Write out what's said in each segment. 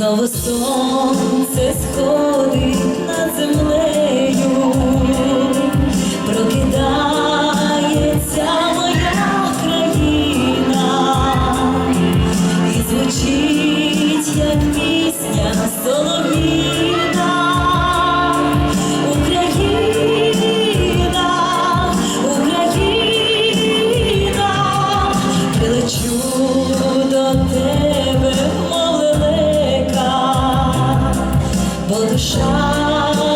Знову сонце сходить shine.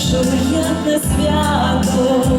що як на свято.